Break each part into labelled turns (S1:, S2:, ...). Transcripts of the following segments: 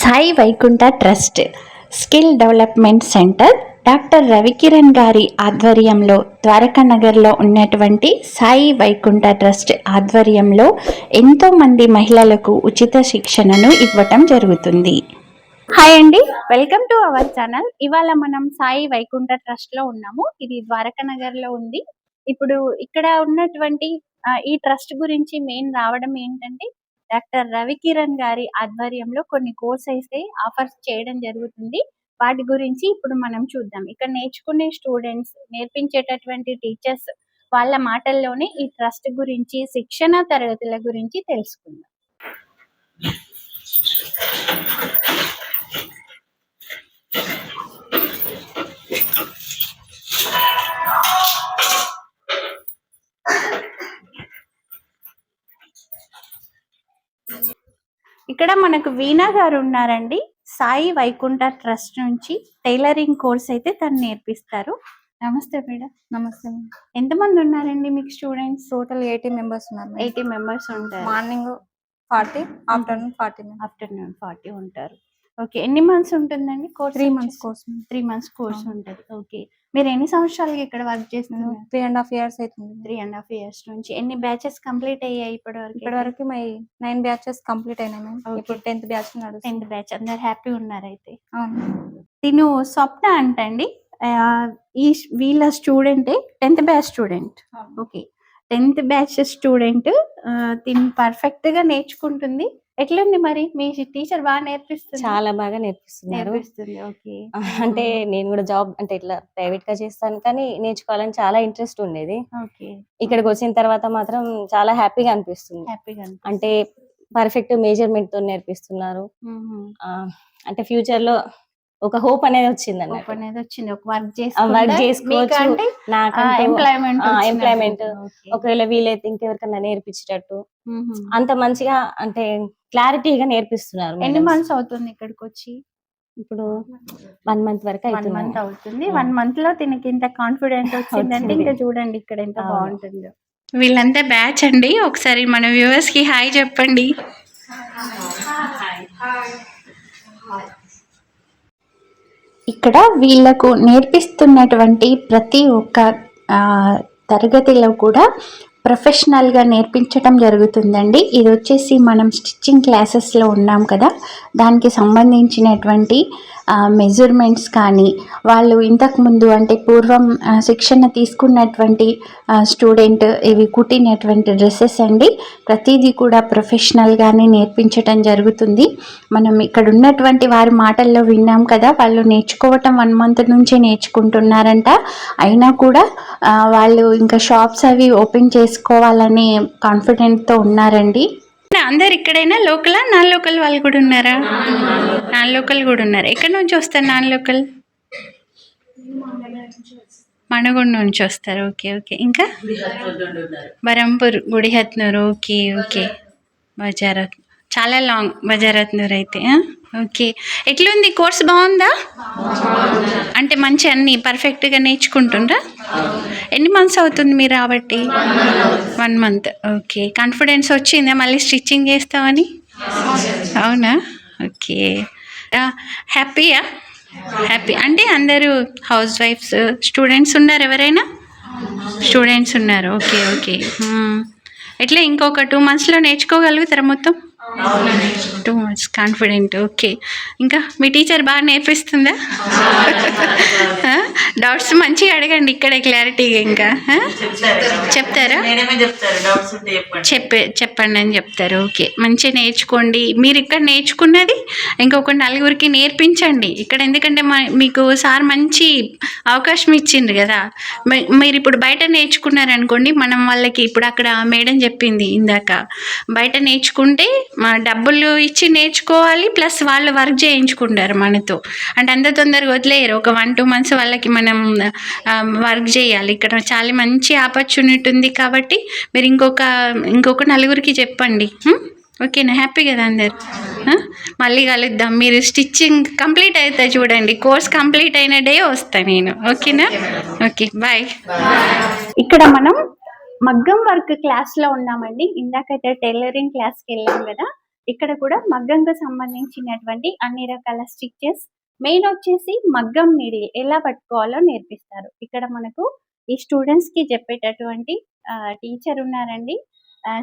S1: Sai Vaikuntha trust skill development centre doctor Ravikiran గారి ఆధ్వర్యంలో ద్వారకా నగర్లో ఉన్నటువంటి సాయి వైకుంఠ ట్రస్ట్ ఆధ్వర్యంలో ఎంతో మంది మహిళలకు ఉచిత శిక్షణను ఇవ్వటం జరుగుతుంది. హాయ్ అండి. Welcome to our channel. ఇవాళ మనం సాయి వైకుంఠ ట్రస్ట్లో ఉన్నాము. ఇది ద్వారకా నగర్లో ఉంది. ఇప్పుడు ఇక్కడ ఉన్నటువంటి ఈ ట్రస్ట్ గురించి మెయిన్ రావడం ఏంటంటే డాక్టర్ రవికిరణ్ గారి ఆధ్వర్యంలో కొన్ని కోర్స్ అయితే ఆఫర్స్ చేయడం జరుగుతుంది. వాటి గురించి ఇప్పుడు మనం చూద్దాం. ఇక్కడ నేర్చుకునే స్టూడెంట్స్ నేర్పించేటటువంటి టీచర్స్ వాళ్ళ మాటల్లోనే ఈ ట్రస్ట్ గురించి శిక్షణ తరగతుల గురించి తెలుసుకుందాం. ఇక్కడ మనకు వీణా గారు ఉన్నారండి. సాయి వైకుంఠ ట్రస్ట్ నుంచి టైలరింగ్ కోర్స్ అయితే తను నేర్పిస్తారు. నమస్తే మేడం.
S2: నమస్తే
S1: ఎంతమంది ఉన్నారండి మీకు స్టూడెంట్స్?
S2: టోటల్ ఎయిటీ మెంబర్స్ ఉన్నారు
S1: ఎయిటీ మెంబర్స్ ఉంటారు.
S2: Morning forty afternoon forty
S1: afternoon forty ఉంటారు. ఓకే. ఎన్ని మంత్స్ ఉంటుందండి కోర్స్
S2: త్రీ మంత్స్ కోసం
S1: త్రీ మంత్స్ కోర్స్. ఉంటుంది. ఓకే. మీరు ఎన్ని సంవత్సరాలుగా ఇక్కడ వర్క్ చేస్తున్నారు?
S2: త్రీ అండ్ హాఫ్ ఇయర్స్ అవుతుంది
S1: త్రీ అండ్ హాఫ్ ఇయర్స్ నుంచి. ఎన్ని బ్యాచెస్ కంప్లీట్ అయ్యాయి ఇప్పటి వరకు
S2: ఇప్పటి వరకు మై నైన్ బ్యాచెస్ కంప్లీట్ అయినాయి మ్యామ్. ఇప్పుడు టెన్త్ బ్యాచ్
S1: టెన్త్ బ్యాచ్. అందరు హ్యాపీ ఉన్నారు అయితే
S2: అవును.
S1: తిను స్వప్న అంటండి. ఈ వీళ్ళ student tenth batch student. Okay. Tenth batch student తిను పర్ఫెక్ట్గా నేర్చుకుంటుంది. ఎట్లుంది మరి? మీ టీచర్ బాగా నేర్పిస్తుంది.
S3: చాలా బాగా నేర్పిస్తున్నారు.
S1: నేర్పిస్తుంది ఓకే.
S3: అంటే నేను కూడా జాబ్ అంటే ఇట్లా ప్రైవేట్గా చేస్తాను కానీ నేర్చుకోవాలని చాలా ఇంట్రెస్ట్ ఉండేది.
S1: ఓకే.
S3: ఇక్కడికి వచ్చిన తర్వాత మాత్రం చాలా హ్యాపీగా అనిపిస్తుంది.
S1: హ్యాపీగా
S3: అంటే పర్ఫెక్ట్ మెజర్మెంట్తో నేర్పిస్తున్నారు అంటే ఫ్యూచర్లో ఒక హోప్ అనేది వచ్చింది అన్నట్టు.
S1: అనేది వచ్చింది. ఒక వర్క్
S3: వర్క్
S1: చేసి
S3: చేసుకోవచ్చు
S1: అంటే
S3: నాకంటూ
S1: ఎంప్లాయ్మెంట్
S3: employment. ఒకవేళ వీలైతే ఇంకెవరికన్నా నేర్పించేటట్టు. అంత మంచిగా అంటే క్లారిటీగా నేర్పిస్తున్నారు
S1: ఎన్ని. మంత్స్ అవుతుంది ఇక్కడికి వచ్చి
S3: ఇప్పుడు వన్ మంత్ వరకు
S1: వన్ మంత్ అవుతుంది. వన్ మంత్లో దీనికి ఇంత కాన్ఫిడెంట్ వచ్చిందంటే
S3: వచ్చింది.
S1: ఇంకా చూడండి ఇక్కడ ఎంత. బాగుంటుందో. వీళ్ళంతా బ్యాచ్ అండి. ఒకసారి మన వ్యూవర్స్కి హాయ్ చెప్పండి. ఇక్కడ వీళ్ళకు నేర్పిస్తున్నటువంటి ప్రతి ఒక్క ఆ, తరగతిలో కూడా ప్రొఫెషనల్గా నేర్పించటం జరుగుతుందండి. ఇది వచ్చేసి మనం స్టిచ్చింగ్ క్లాసెస్లో ఉన్నాం కదా. దానికి సంబంధించినటువంటి మెజర్మెంట్స్ కానీ వాళ్ళు ఇంతకుముందు అంటే పూర్వం శిక్షణ తీసుకున్నటువంటి స్టూడెంట్ ఇవి కుట్టినటువంటి డ్రెస్సెస్ అండి. ప్రతిదీ కూడా ప్రొఫెషనల్గానే నేర్పించటం జరుగుతుంది. మనం ఇక్కడ ఉన్నటువంటి వారి మాటల్లో విన్నాం కదా వాళ్ళు నేర్చుకోవటం వన్ మంత్ నుంచే నేర్చుకుంటున్నారంట. అయినా కూడా వాళ్ళు ఇంకా షాప్స్ అవి ఓపెన్ చేసుకోవాలని కాన్ఫిడెంట్తో ఉన్నారండి. అందరు ఇక్కడైనా లోకల్? నాన్ లోకల్ వాళ్ళు కూడా ఉన్నారా? నాన్ లోకల్ కూడా ఉన్నారు. ఎక్కడి నుంచి వస్తారు నాన్ లోకల్? మణగొండ నుంచి వస్తారు. Okay okay. ఇంకా? బరంపూర్ గుడిహత్నూరు. Okay okay. బజారత్ చాలా లాంగ్ బజారత్నూర్ అయితే ఓకే. ఎట్లుంది? కోర్స్ బాగుందా? అంటే మంచి అన్ని పర్ఫెక్ట్గా నేర్చుకుంటుండ్రా? ఎన్ని మంత్స్ అవుతుంది మీరు రాబట్టి? One month okay. కాన్ఫిడెన్స్ వచ్చిందా? మళ్ళీ స్టిచ్చింగ్ చేస్తామని అవునా? ఓకే. హ్యాపీయా? హ్యాపీ అంటే అందరూ హౌస్ వైఫ్స్ స్టూడెంట్స్ ఉన్నారు ఎవరైనా? స్టూడెంట్స్ ఉన్నారు. Okay okay. Hmm. ఎట్లా ఇంకొక టూ మంత్స్లో నేర్చుకోగలుగుతారా మొత్తం? టూ మంత్స్ కాన్ఫిడెంట్ ఓకే ఇంకా మీ టీచర్ బాగా నేర్పిస్తుందా? డౌట్స్ మంచిగా అడగండి ఇక్కడే క్లారిటీగా ఇంకా? చెప్తారా. చెప్పే చెప్పండి అని చెప్తారు. ఓకే మంచిగా నేర్చుకోండి. మీరు ఇక్కడ నేర్చుకున్నది ఇంకొక నలుగురికి నేర్పించండి. ఇక్కడ ఎందుకంటే మీకు సార్ మంచి అవకాశం ఇచ్చిండ్రు కదా. మీరు ఇప్పుడు బయట నేర్చుకున్నారనుకోండి మనం వాళ్ళకి ఇప్పుడు అక్కడ మేడం చెప్పింది ఇందాక. బయట నేర్చుకుంటే మన డబ్బులు ఇచ్చి నేర్చుకోవాలి ప్లస్ వాళ్ళు వర్క్ చేయించుకుంటారు మనతో. అంటే అంత తొందరగా వదిలేయరు. ఒక వన్ టూ మంత్స్ వాళ్ళకి మనం వర్క్ చేయాలి. ఇక్కడ చాలా మంచి ఆపర్చునిటీ ఉంది కాబట్టి మీరు ఇంకొక ఇంకొక నలుగురికి చెప్పండి. ఓకేనా? హ్యాపీ కదా అందరు? మళ్ళీ కలుద్దాం. మీరు స్టిచ్చింగ్ కంప్లీట్ అవుతా చూడండి. కోర్స్ కంప్లీట్ అయిన డే వస్తా నేను. ఓకేనా? ఓకే. బాయ్ ఇక్కడ మనం మగ్గం వర్క్ క్లాస్లో ఉన్నామండి. ఇందాకైతే టైలరింగ్ క్లాస్కి వెళ్ళాం కదా. ఇక్కడ కూడా మగ్గంకు సంబంధించినటువంటి అన్ని రకాల స్టిచెస్ మెయిన్ వచ్చేసి మగ్గం నీడి ఎలా పట్టుకోవాలో నేర్పిస్తారు. ఇక్కడ మనకు ఈ స్టూడెంట్స్కి చెప్పేటటువంటి టీచర్ ఉన్నారండి.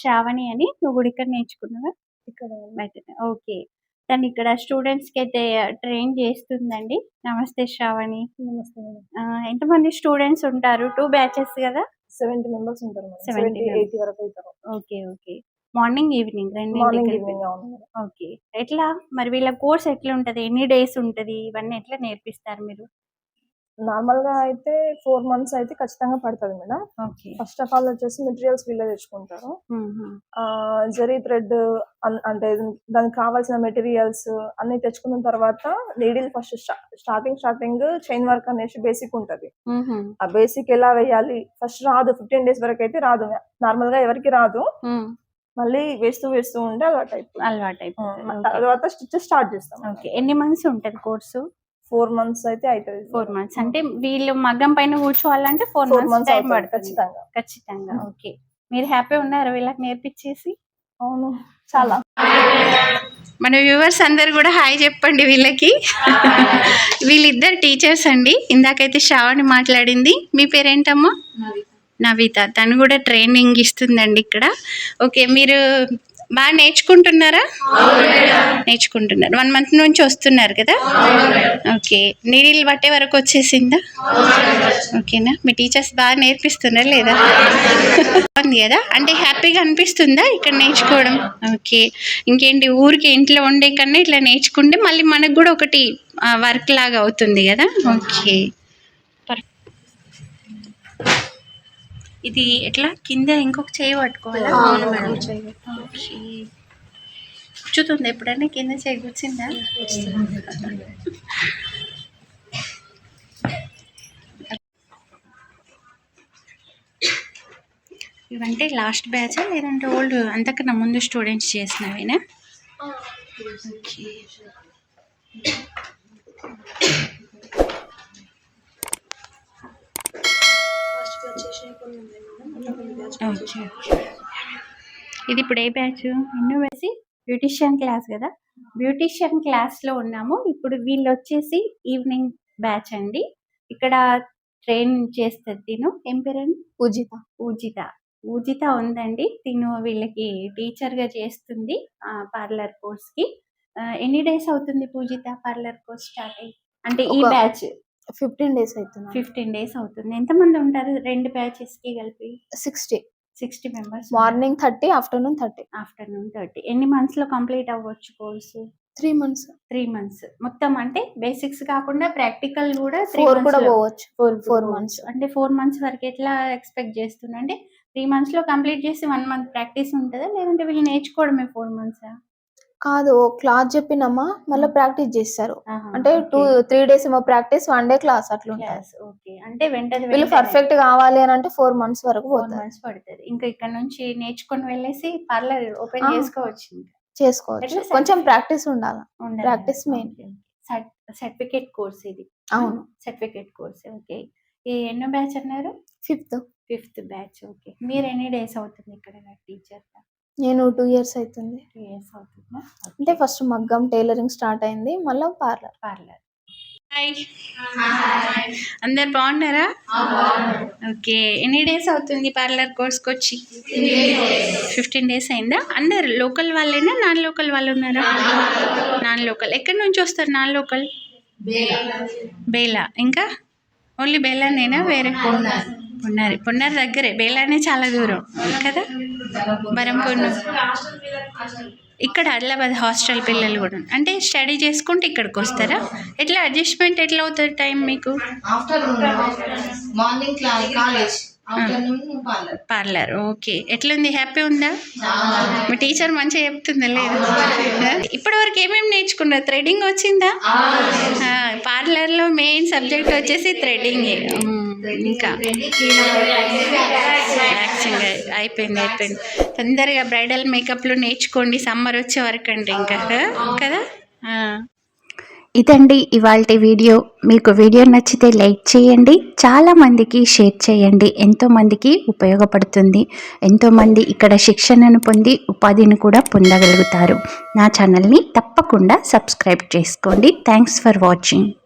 S1: శ్రావణి అని. నువ్వు కూడా ఇక్కడ నేర్చుకున్నావా? ఇక్కడ ఓకే. తను ఇక్కడ స్టూడెంట్స్కి అయితే ట్రైన్ చేస్తుందండి. నమస్తే శ్రావణి.
S4: నమస్తే
S1: ఎంతమంది స్టూడెంట్స్ ఉంటారు? టూ బ్యాచెస్ కదా.
S4: సెవెంటీ మెంబర్స్ ఉంటారు మేడం.
S1: 70
S4: సెవెంటీ. ఎయిటీ వరకు అవుతారు.
S1: Okay okay. మార్నింగ్ ఈవినింగ్ రెండు ఓకే. ఎట్లా? మరి వీళ్ళ కోర్స్ ఎట్లా ఉంటది ఎన్ని డేస్ ఉంటది? ఇవన్నీ ఎట్లా నేర్పిస్తారు మీరు?
S4: నార్మల్గా అయితే ఫోర్ మంత్స్ అయితే ఖచ్చితంగా పడుతుంది మేడం. ఫస్ట్ ఆఫ్ ఆల్ వచ్చేసి మెటీరియల్స్ వీళ్ళే తెచ్చుకుంటారు. ఆ, జరీ థ్రెడ్ అంటే దానికి కావాల్సిన మెటీరియల్స్ అన్ని తెచ్చుకున్న తర్వాత needle first starting starting chain work అనేసి బేసిక్ ఉంటది. ఆ బేసిక్ ఎలా వేయాలి? ఫస్ట్ రాదు ఫిఫ్టీన్ డేస్ వరకు అయితే రాదు. నార్మల్గా ఎవరికి రాదు. మళ్ళీ వేస్తూ వేస్తూ ఉంటే అలవాటు అయిపోతుంది.
S1: అలవాటు
S4: ఆ,
S1: అయిపోతుంది
S4: తర్వాత స్టిచెస్ స్టార్ట్ చేస్తాం.
S1: ఓకే. ఎన్ని మంత్స్ ఉంటది కోర్సు?
S4: ఫోర్ మంత్స్ అయితే అవుతుంది
S1: ఫోర్ మంత్స్. అంటే వీళ్ళు మగ్గం పైన కూర్చోవాలంటే ఫోర్ మంత్స్ టైం పడుతుంది.
S4: ఖచ్చితంగా.
S1: ఖచ్చితంగా. ఓకే. మీరు హ్యాపీ ఉన్నారు వీళ్ళకి నేర్పించేసి?
S4: అవును చాలా.
S1: మన వ్యూవర్స్ అందరు కూడా హాయ్ చెప్పండి వీళ్ళకి. వీళ్ళిద్దరు టీచర్స్ అండి. ఇందాకైతే శ్రావణి మాట్లాడింది. మీ పేరేంటమ్మా? నవిత. తను కూడా ట్రైనింగ్ ఇస్తుందండి ఇక్కడ. ఓకే మీరు బాగా నేర్చుకుంటున్నారా? నేర్చుకుంటున్నారు. వన్ మంత్ నుంచి వస్తున్నారు కదా? ఓకే. నీళ్ళు పట్టే వరకు వచ్చేసిందా? ఓకేనా? మీ టీచర్స్ బాగా నేర్పిస్తున్నారా లేదా? ఉంది కదా? అంటే హ్యాపీగా అనిపిస్తుందా ఇక్కడ నేర్చుకోవడం? ఓకే. ఇంకేంటి? ఊరికి ఇంట్లో ఉండే కన్నా ఇట్లా నేర్చుకుంటే మళ్ళీ మనకు కూడా ఒకటి వర్క్ లాగా అవుతుంది కదా? ఓకే. ఇది ఎట్లా? కింద ఇంకొక చేయి పట్టుకోవాలా? ఓకే. కూర్చుతుంది ఎప్పుడైనా కింద చేయి కూర్చుందా ఇవంటే లాస్ట్ బ్యాచ్ లేదంటే ఓల్డ్? అంతకన్నా ముందు స్టూడెంట్స్ చేసినవేనా? ఓకే ఓకే ఇది ఇప్పుడు ఏ బ్యాచ్ ఎన్నో వేసి బ్యూటిషియన్ క్లాస్ కదా? బ్యూటిషియన్ క్లాస్లో ఉన్నాము. ఇప్పుడు వీళ్ళు వచ్చేసి ఈవినింగ్ బ్యాచ్ అండి. ఇక్కడ ట్రైన్ చేస్తుంది తిను. ఏం పేరండి?
S2: పూజిత.
S1: పూజిత. పూజిత ఉందండి. తిను వీళ్ళకి టీచర్గా చేస్తుంది పార్లర్ కోర్స్కి ఎన్ని డేస్ అవుతుంది పూజిత పార్లర్ కోర్స్ స్టార్ట్ అయ్యి? అంటే ఈ బ్యాచ్
S2: ఫిఫ్టీన్ డేస్ అవుతుంది.
S1: ఫిఫ్టీన్ డేస్ అవుతుంది. ఎంతమంది ఉంటారు? రెండు బ్యాచెస్కి కలిపి?
S2: Sixty.
S1: Sixty members
S2: morning thirty afternoon thirty.
S1: Afternoon thirty. ఎన్ని మంత్స్లో కంప్లీట్ అవ్వచ్చు course?
S2: Three months.
S1: Three months. మొత్తం అంటే బేసిక్స్ కాకుండా ప్రాక్టికల్ కూడా
S2: ఫోర్ కూడా పోవచ్చు.
S1: Four four. మంత్స్ అంటే ఫోర్ మంత్స్ వరకు ఎట్లా ఎక్స్పెక్ట్ చేస్తున్నా? అంటే త్రీ మంత్స్లో కంప్లీట్ చేసి వన్ మంత్ ప్రాక్టీస్ ఉంటుందా? లేదంటే వీళ్ళు నేర్చుకోవడమే ఫోర్ మంత్స్
S2: కాదు క్లాస్ చెప్పినమ్మా మళ్ళీ ప్రాక్టీస్ చేస్తారు. అంటే టూ త్రీ డేస్ ఏమో ప్రాక్టీస్ వన్ డే క్లాస్ అట్లా
S1: ఓకే. అంటే వెంటనే
S2: వీళ్ళు పర్ఫెక్ట్ కావాలి అని అంటే ఫోర్ మంత్స్ వరకు
S1: మంత్స్ పడుతుంది. ఇంకా ఇక్కడ నుంచి నేర్చుకొని వెళ్ళేసి పార్లర్ ఓపెన్. చేసుకోవచ్చు
S2: చేసుకోవచ్చు. కొంచెం ప్రాక్టీస్ ఉండాలి.
S1: Okay. Cert- సర్టిఫికేట్ కోర్స్ ఇది.
S2: అవును.
S1: Certificate course okay. ఈ ఎన్నో బ్యాచ్ అన్నారు?
S2: Fifth
S1: fifth batch okay. మీరు ఎన్ని డేస్ అవుతుంది ఇక్కడ టీచర్
S2: నేను టూ ఇయర్స్ అవుతుంది.
S1: టూ ఇయర్స్ అవుతుందా?
S2: అంటే ఫస్ట్ మగ్గం టైలరింగ్ స్టార్ట్ అయింది మళ్ళీ పార్లర్
S1: పార్లర్ హాయ్ అందరు బాగున్నారా? ఓకే ఎన్ని డేస్ అవుతుంది పార్లర్ కోర్స్కి వచ్చి? ఫిఫ్టీన్ డేస్ అయిందా? అందరు లోకల్ వాళ్ళేనా నాన్ లోకల్ వాళ్ళు ఉన్నారా? నాన్ లోకల్ ఎక్కడి నుంచి వస్తారు నాన్ లోకల్ బేలా. ఇంకా? ఓన్లీ బేలానేనా? వేరే? పున్నారి. పున్నారి దగ్గరే. బేలానే చాలా దూరం. కదా? బరంపూర్ ఇక్కడ ఆదిలాబాద్ హాస్టల్ పిల్లలు కూడా. అంటే స్టడీ చేసుకుంటే ఇక్కడికి వస్తారా? ఎట్లా అడ్జస్ట్మెంట్ ఎట్లా అవుతుంది టైం మీకు?
S5: Morning college. Parlour.
S1: Parlour. Okay. ఎట్లుంది? హ్యాపీ ఉందా? మీ టీచర్ మంచిగా చెప్తుందా? లేదు? ఇప్పటి వరకు ఏమేమి నేర్చుకున్నారు? థ్రెడింగ్ వచ్చిందా? పార్లర్లో మెయిన్ సబ్జెక్ట్ వచ్చేసి థ్రెడింగ్ ఇంకా రిలాక్సింగ్ అయిపోయింది అయిపోయింది. తొందరగా బ్రైడల్ మేకప్లు నేర్చుకోండి సమ్మర్ వచ్చే వరకు అండి ఇంకా కదా? ఇదండి ఇవాళ వీడియో. మీకు వీడియో నచ్చితే లైక్ చేయండి చాలా మందికి షేర్ చేయండి. ఎంతోమందికి ఉపయోగపడుతుంది. ఎంతోమంది ఇక్కడ శిక్షణను పొంది ఉపాధిని కూడా పొందగలుగుతారు. నా ఛానల్ని తప్పకుండా సబ్స్క్రైబ్ చేసుకోండి. Thanks for watching.